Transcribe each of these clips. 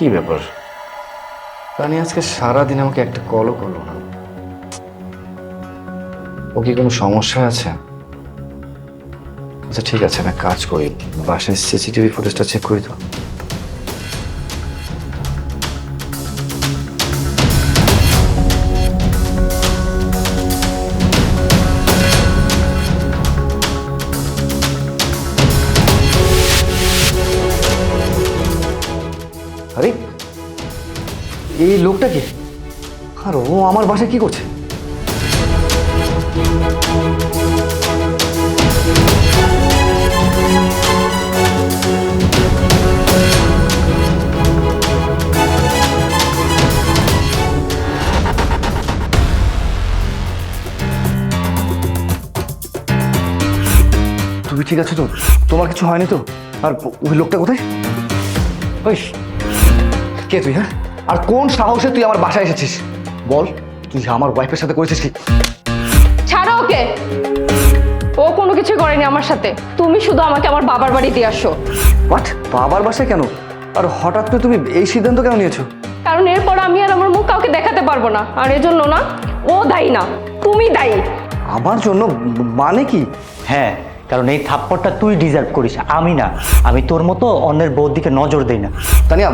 কি ব্যাপার? তানি আজকে সারাদিন আমাকে একটা কলও করল না। ও কি কোনো সমস্যা আছে? আচ্ছা ঠিক আছে, আমি কাজ করি। বাসায় সিসিটিভি ফুটেজটা চেক করি তো। এই লোকটা কে আর, ও আমার বাসায় কি করছে? তুমি ঠিক আছো তো? তোমার কিছু হয়নি তো? আর ওই লোকটা কোথায়? ওই কে তুই হ্যাঁ? আর কোন সাহসে তুই আমার বাসায় এসেছিস? বল তুই আমার ওয়াইফের সাথে করেছিস কি? ছাড়ো ওকে। ও কোনো কিছু করেনি আমার সাথে। তুমি শুধু আমাকে আমার বাবার বাড়ি দিয়ে আসো। হোয়াট বাবার বাসায় কেন? আর হঠাৎ করে তুমি এই সিদ্ধান্ত কেন নিয়েছো? কারণ এরপর আমি আর আমার মুখ কাউকে দেখাতে পারব না। আর এজন্য না ও দায়ী না তুমি দায়ী। আমার জন্য মানে কি? হ্যাঁ কারণ এই থাপ্পড়টা তুই ডিজার্ভ করিস আমি না। আমি তোর মতো অন্যের বউর দিকে নজর দেই না। তানিয়া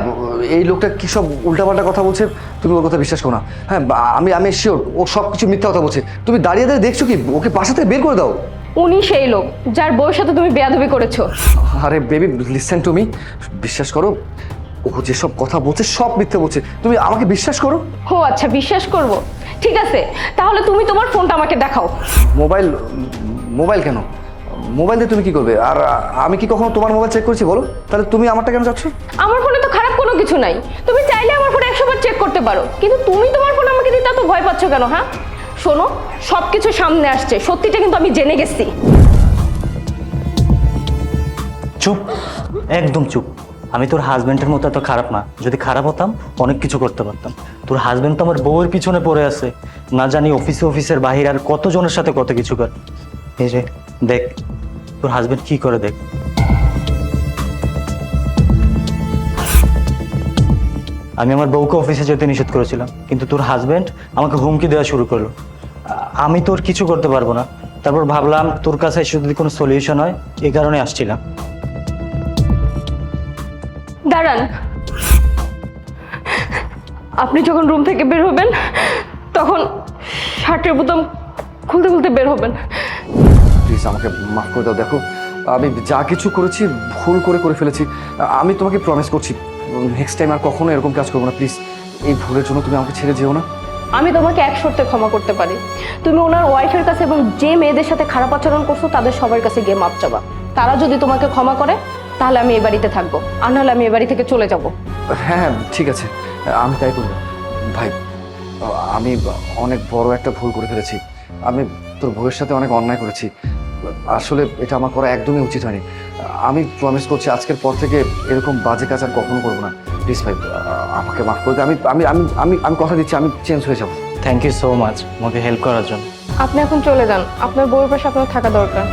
এই লোকটা কি সব উল্টাপাল্টা কথা বলছে? তুমি ওর কথা বিশ্বাস করো না। হ্যাঁ বা- আমি আমি শিওর ও সব কিছু মিথ্যা কথা বলছে। তুমি দাঁড়িয়ে দাঁড়িয়ে দেখছ কি? ওকে বাসা থেকে বের করে দাও। উনি সেই লোক যার বউয়ের সাথে তুমি বেয়াদবি করেছ। আরে বেবি লিসেন টু মি বিশ্বাস করো ও যেসব কথা বলছে সব মিথ্যে বলছে। তুমি আমাকে বিশ্বাস করো? ও আচ্ছা বিশ্বাস করব। ঠিক আছে তাহলে তুমি তোমার ফোনটা আমাকে দেখাও। মোবাইল মোবাইল কেন? মোবাইল দিয়ে তুমি কি করবে? আর আমি কি কখনো তোমার মোবাইল চেক করেছি বলো? তাহলে তুমি আমারটা কেন চাচ্ছ? আমার ফোনে তো খারাপ কোনো কিছু নাই। তুমি চাইলে আমার ফোনে একশো বার চেক করতে পারো। কিন্তু তুমি তোমার ফোন আমাকে দিতে এত ভয় পাচ্ছ কেন হ্যাঁ? শোনো সব কিছু সামনে আসছে। সত্যিটা কিন্তু আমি জেনে গেছি। চুপ একদম চুপ। আমি তোর হাজবেন্ডের মতো এত খারাপ না। যদি খারাপ হতাম অনেক কিছু করতে পারতাম। তোর হাজবেন্ড তো আমার বউয়ের পিছনে পড়ে আছে। না জানি অফিসে অফিসের বাহির আর কতজনের সাথে কত কিছু কর। এই রে দেখ তোর হাজবেন্ড কি করে দেখ? আমি আমার বউকে অফিসে যেতে নিষেধ করেছিলাম, কিন্তু তোর হাজবেন্ড আমাকে হুমকি দেওয়া শুরু করল। আমি তোর কিছু করতে পারব না। তারপর ভাবলাম তোর কাছে যদি কোনো সলিউশন হয় এই কারণে আসছিলাম। দাঁড়ান। আপনি যখন রুম থেকে বের হবেন, তখন শার্টের বোতাম খুলতে খুলতে বের হবেন। প্লিজ আমাকে মাফ করে দাও দেখো আমি যা কিছু করেছি ভুল করে করে ফেলেছি। আমি তোমাকে প্রমিস করছি নেক্সট টাইম আর কখনো এরকম কাজ করব না প্লিজ এই ভুলের জন্য তুমি আমাকে ছেড়ে যেও না। আমি তোমাকে এক শর্তে ক্ষমা করতে পারি। তুমি ওনার ওয়াইফের কাছে এবং যে মেয়েদের সাথে খারাপ আচরণ করছ তাদের সবার কাছে গিয়ে মাপ চাবা। তারা যদি তোমাকে ক্ষমা করে তাহলে আমি এ বাড়িতে থাকব আর নাহলে আমি এ বাড়ি থেকে চলে যাব। হ্যাঁ হ্যাঁ ঠিক আছে আমি তাই করব। ভাই আমি অনেক বড় একটা ভুল করে ফেলেছি। আমি তোর বউয়ের সাথে অনেক অন্যায় করেছি। আসলে এটা আমার করা একদমই উচিত হয়নি। আমি প্রমিস করছি আজকের পর থেকে এরকম বাজে কাজ আর কখনো করব না। প্লিজ ভাই আমাকে মাফ করে আমি আমি আমি আমি আমি কথা দিচ্ছি আমি চেঞ্জ হয়ে যাব। থ্যাংক ইউ সো মাচ আমাকে হেল্প করার জন্য। আপনি এখন চলে যান। আপনার বউয়ের পাশে আপনার থাকা দরকার।